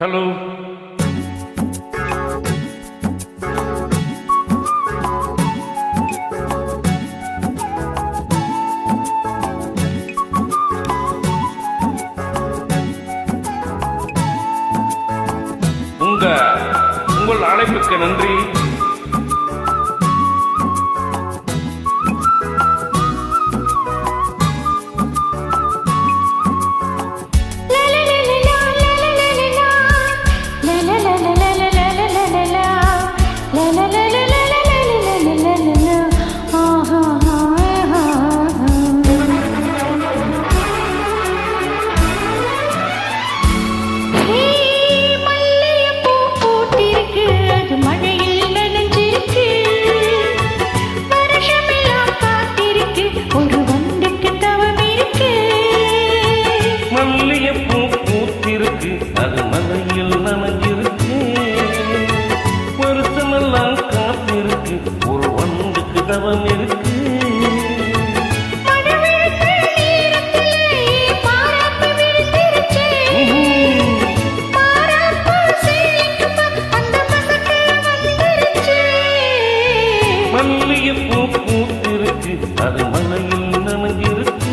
Hello உங்க உங்கள் அழைப்புக்கு நன்றி. தவம் இருக்கு. மல்லிய பூ பூத்திருக்கு. அது மலையில் நனைஞ்சிருக்கு